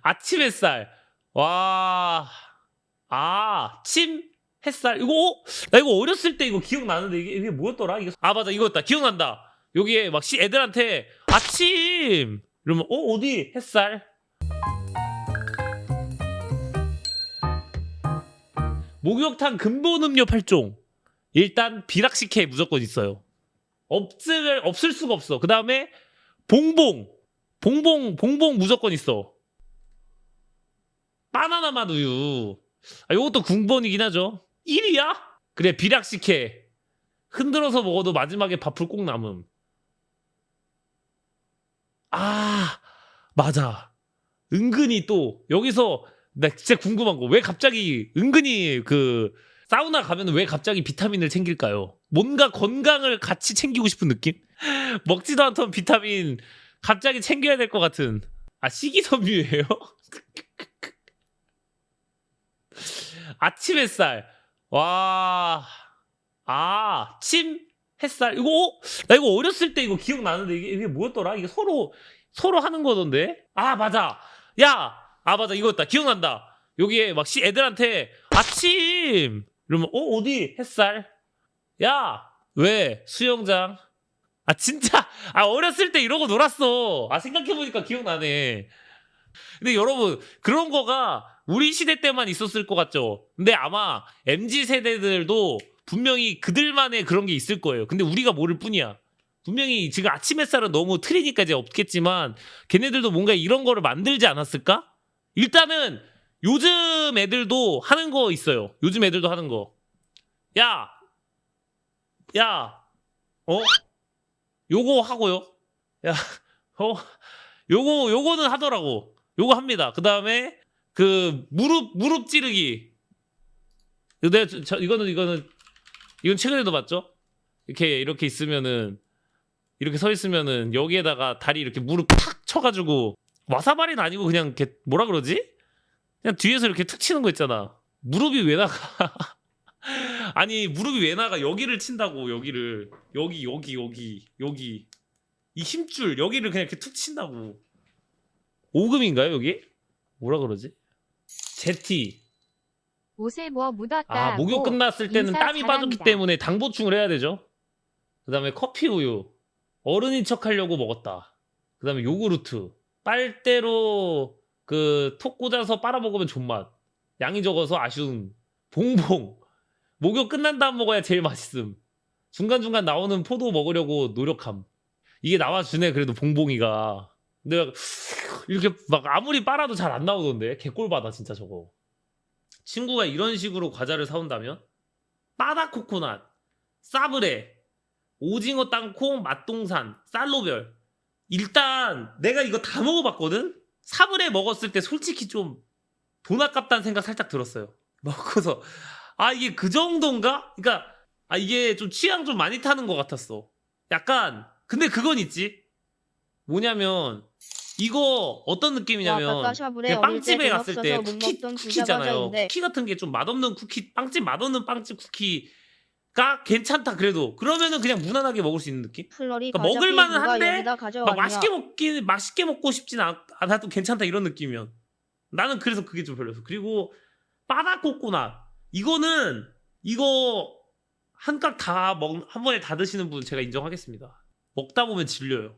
아침 햇살. 와. 아, 침 햇살. 이거 어? 나 이거 어렸을 때 이거 기억나는데 이게, 이게 뭐였더라? 이게 아 맞아 이거였다. 기억난다. 여기에 막 시, 애들한테 아침 이러면 어 어디 햇살? 목욕탕 근본 음료 8종. 일단 비락식혜 무조건 있어요. 없을 없을 수가 없어. 그 다음에 봉봉, 봉봉, 봉봉 무조건 있어. 바나나 맛 우유. 아, 요것도 군본이긴 하죠. 1위야? 그래 비락식혜. 흔들어서 먹어도 마지막에 밥풀 꼭 남음. 아 맞아. 은근히 또 여기서 나 진짜 궁금한 거 왜 갑자기 은근히 그 사우나 가면 왜 갑자기 비타민을 챙길까요? 뭔가 건강을 같이 챙기고 싶은 느낌? 먹지도 않던 비타민 갑자기 챙겨야 될 것 같은 아 식이섬유예요? 아침 햇살. 와... 아, 침 햇살. 이거 어? 나 이거 어렸을 때 이거 기억나는데 이게, 이게 뭐였더라? 이게 서로 서로 하는 거던데? 아 맞아. 야! 아 맞아. 이거였다. 기억난다. 여기에 막 시, 애들한테 아침! 이러면 어 어디? 햇살? 야 왜? 수영장? 아 진짜? 아 어렸을 때 이러고 놀았어. 아 생각해 보니까 기억나네. 근데 여러분 그런 거가 우리 시대 때만 있었을 것 같죠 근데 아마 MZ 세대들도 분명히 그들만의 그런 게 있을 거예요 근데 우리가 모를 뿐이야 분명히 지금 아침 햇살은 너무 틀이니까 이제 없겠지만 걔네들도 뭔가 이런 거를 만들지 않았을까? 일단은 요즘 애들도 하는 거 있어요. 요즘 애들도 하는 거. 야, 야, 어? 요거 하고요. 야, 어? 요거 요거는 하더라고. 요거 합니다. 그 다음에 그 무릎 무릎 찌르기. 내가 저, 저- 이거는 이거는 이건 최근에도 봤죠? 이렇게 이렇게 있으면은 이렇게 서 있으면은 여기에다가 다리 이렇게 무릎 탁 쳐가지고 와사바리는 아니고 그냥 이렇게 뭐라 그러지? 그냥 뒤에서 이렇게 툭 치는 거 있잖아. 무릎이 왜 나가? 아니 무릎이 왜 나가? 여기를 친다고 여기를 여기 여기 여기 여기 이 힘줄 여기를 그냥 이렇게 툭 친다고. 오금인가요 여기? 뭐라 그러지? 제티. 옷에 뭐 묻었다. 아 목욕 끝났을 때는 인사 땀이 빠졌기 잘한다. 때문에 당 보충을 해야 되죠. 그 다음에 커피 우유 어른인 척 하려고 먹었다. 그 다음에 요구르트 빨대로 그톡 꽂아서 빨아 먹으면 존맛. 양이 적어서 아쉬움. 봉봉 목욕 끝난 다음 먹어야 제일 맛있음. 중간 중간 나오는 포도 먹으려고 노력함. 이게 나와주네 그래도 봉봉이가. 근데 막 이렇게 막 아무리 빨아도 잘 안 나오던데 개꼴 받아 진짜 저거. 친구가 이런 식으로 과자를 사온다면 바다 코코넛, 싸브레, 오징어 땅콩, 맛동산, 쌀로별. 일단 내가 이거 다 먹어봤거든. 사브레 먹었을 때 솔직히 좀 돈 아깝다는 생각 살짝 들었어요. 먹고서 아 이게 그 정도인가? 그러니까 아 이게 좀 취향 좀 많이 타는 것 같았어. 약간 근데 그건 있지. 뭐냐면 이거 어떤 느낌이냐면 그냥 빵집에 갔을 때 쿠키, 쿠키 있잖아요. 쿠키 같은 게 좀 맛없는 쿠키, 빵집 맛없는 빵집 쿠키 가 괜찮다 그래도 그러면은 그냥 무난하게 먹을 수 있는 느낌? 그러니까 먹을 만은 한데 다 막? 맛있게 먹기 맛있게 먹고 싶진 않, 않아도 괜찮다 이런 느낌이면 나는 그래서 그게 좀 별로였어. 그리고 바다코코넛 이거는 이거 한 깍 다 먹 한 번에 다 드시는 분 제가 인정하겠습니다. 먹다 보면 질려요.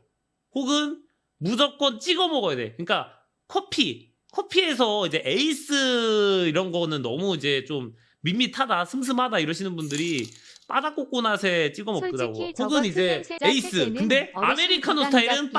혹은 무조건 찍어 먹어야 돼. 그러니까 커피 커피에서 이제 에이스 이런 거는 너무 이제 좀 밋밋하다 슴슴하다 이러시는 분들이 바다코코넛에 찍어 먹더라고. 혹은 이제 에이스. 근데 아메리카노 스타일은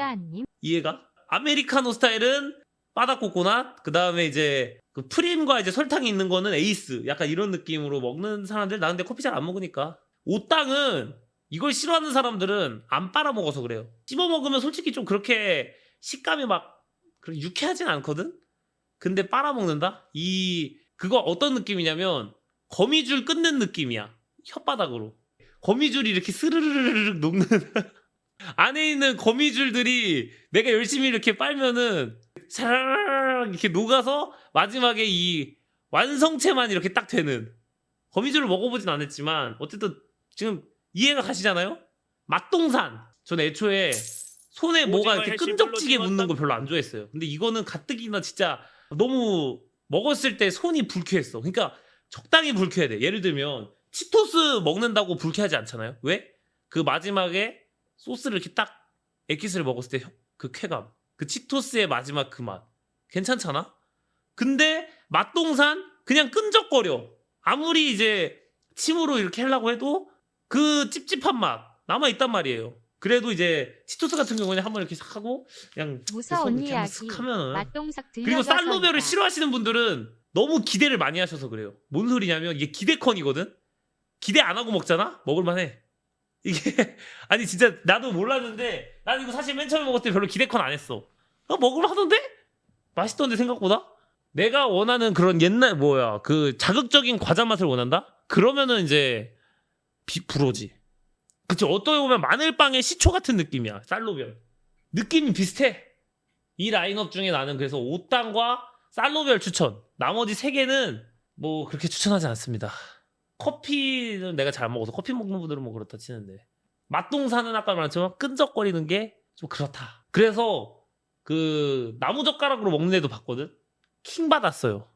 아님? 이해가? 아메리카노 스타일은 바다코코넛, 그 다음에 이제 그 프림과 이제 설탕이 있는 거는 에이스. 약간 이런 느낌으로 먹는 사람들. 나 근데 커피 잘 안 먹으니까. 오땅은 이걸 싫어하는 사람들은 안 빨아 먹어서 그래요. 씹어 먹으면 솔직히 좀 그렇게 식감이 막 그렇게 유쾌하진 않거든? 근데 빨아 먹는다? 이, 그거 어떤 느낌이냐면 거미줄 끊는 느낌이야. 혓바닥으로. 거미줄이 이렇게 스르르르르 녹는. 안에 있는 거미줄들이 내가 열심히 이렇게 빨면은 사라라락 이렇게 녹아서 마지막에 이 완성체만 이렇게 딱 되는 거미줄을 먹어보진 않았지만 어쨌든 지금 이해가 가시잖아요? 맛동산 전 애초에 손에 뭐가 이렇게 끈적지게 묻는 거 별로 안 좋아했어요. 근데 이거는 가뜩이나 진짜 너무 먹었을 때 손이 불쾌했어. 그러니까 적당히 불쾌해야 돼. 예를 들면 치토스 먹는다고 불쾌하지 않잖아요. 왜? 그 마지막에 소스를 이렇게 딱 액기스를 먹었을 때 그 쾌감, 그 치토스의 마지막 그 맛, 괜찮잖아? 근데 맛동산 그냥 끈적거려. 아무리 이제 침으로 이렇게 하려고 해도 그 찝찝한 맛 남아 있단 말이에요. 그래도 이제 치토스 같은 경우는 한번 이렇게 싹 하고 그냥 무사 손 언니 이야기 쓱 하면은 맛동석 그리고 쌀로베를. 싫어하시는 분들은 너무 기대를 많이 하셔서 그래요. 뭔 소리냐면 이게 기대컨이거든. 기대 안 하고 먹잖아. 먹을 만해. 이게 아니 진짜 나도 몰랐는데 난 이거 사실 맨 처음에 먹었을 때 별로 기대컨 안 했어. 어 먹을만하던데? 맛있던데 생각보다? 내가 원하는 그런 옛날 뭐야 그 자극적인 과자 맛을 원한다? 그러면은 이제 비 불오지. 그치 어떻게 보면 마늘빵의 시초 같은 느낌이야 쌀로별. 느낌이 비슷해. 이 라인업 중에 나는 그래서 오땅과 쌀로별 추천. 나머지 세 개는 뭐 그렇게 추천하지 않습니다. 커피는 내가 잘 먹어서 커피 먹는 분들은 뭐 그렇다 치는데 맛동산은 아까 말했지만 끈적거리는 게 좀 그렇다. 그래서 그 나무 젓가락으로 먹는 애도 봤거든. 킹 받았어요.